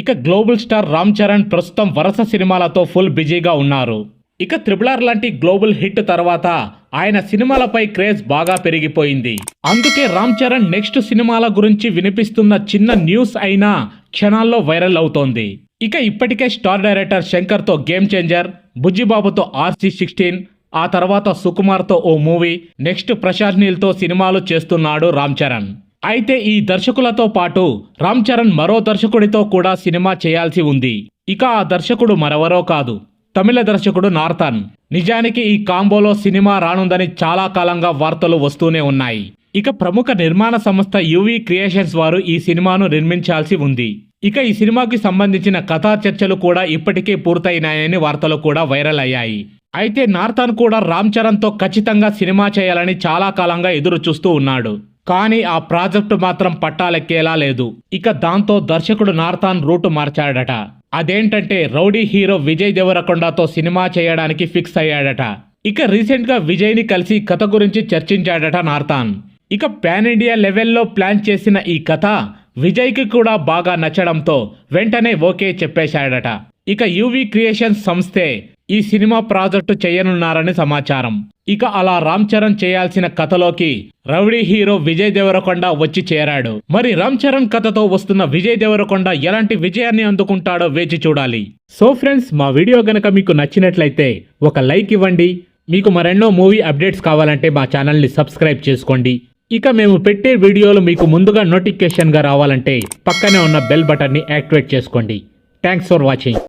ఇక global star Ram Charan ప్రస్తుతం వరుస సినిమాలతో ఫుల్ బిజీగా ఉన్నారు. ఇక త్రిబులార్ లాంటి గ్లోబల్ హిట్ తర్వాత ఆయన సినిమాలపై క్రేజ్ బాగా పెరిగిపోయింది. అందుకే రామ్ చరణ్ నెక్స్ట్ సినిమాల గురించి వినిపిస్తున్న చిన్న న్యూస్ అయినా క్షణాల్లో వైరల్ అవుతోంది. ఇక ఇప్పటికే స్టార్ డైరెక్టర్ శంకర్తో గేమ్ చేంజర్ బుజ్జిబాబుతో ఆర్సీ సిక్స్టీన్ ఆ తర్వాత సుకుమార్తో ఓ మూవీ నెక్స్ట్ ప్రశాంత్ నీల్తో సినిమాలు చేస్తున్నాడు రామ్ చరణ్. అయితే ఈ దర్శకులతో పాటు రామ్ చరణ్ మరో దర్శకుడితో కూడా సినిమా చేయాల్సి ఉంది. ఇక ఆ దర్శకుడు మరెవరో కాదు. తమిళ దర్శకుడు నార్థన్ నిజానికి ఈ కాంబోలో సినిమా రానుందని చాలా కాలంగా వార్తలు వస్తూనే ఉన్నాయి. ఇక ప్రముఖ నిర్మాణ సంస్థ యువి క్రియేషన్స్ వారు ఈ సినిమాను నిర్మించాల్సి ఉంది. ఇక ఈ సినిమాకి సంబంధించిన కథా చర్చలు కూడా ఇప్పటికే పూర్తయినాయని వార్తలు కూడా వైరల్ అయ్యాయి. అయితే నార్థన్ కూడా రామ్ చరణ్తో ఖచ్చితంగా సినిమా చేయాలని చాలా కాలంగా ఎదురు చూస్తూ ఉన్నాడు. కానీ ఆ ప్రాజెక్టు మాత్రం పట్టాలెక్కేలా లేదు. ఇక దాంతో దర్శకుడు నార్థాన్ రూటు మార్చాడట. అదేంటంటే రౌడీ హీరో విజయ్ దేవరకొండతో సినిమా చేయడానికి ఫిక్స్ అయ్యాడట. ఇక రీసెంట్గా విజయ్ని కలిసి కథ గురించి చర్చించాడట నార్థాన్ ఇక పాన్ ఇండియా లెవెల్లో ప్లాన్ చేసిన ఈ కథ విజయ్కి కూడా బాగా నచ్చడంతో వెంటనే ఓకే చెప్పేశాడట. ఇక యూవీ క్రియేషన్స్ సంస్థే ఈ సినిమా ప్రాజెక్టు చేయనున్నారని సమాచారం. ఇక అలా రామ్ చరణ్ చేయాల్సిన కథలోకి రౌడీ హీరో విజయ్ దేవరకొండ వచ్చి చేరాడు. మరి రామ్ చరణ్ కథతో వస్తున్న విజయ్ దేవరకొండ ఎలాంటి విజయాన్ని అందుకుంటాడో వేచి చూడాలి. సో ఫ్రెండ్స్ మా వీడియో గనక మీకు నచ్చినట్లయితే ఒక లైక్ ఇవ్వండి. మీకు మరెన్నో మూవీ అప్డేట్స్ కావాలంటే మా ఛానల్ని సబ్స్క్రైబ్ చేసుకోండి. ఇక మేము పెట్టే వీడియోలు మీకు ముందుగా నోటిఫికేషన్గా రావాలంటే పక్కనే ఉన్న బెల్ బటన్ని యాక్టివేట్ చేసుకోండి. Thanks for watching.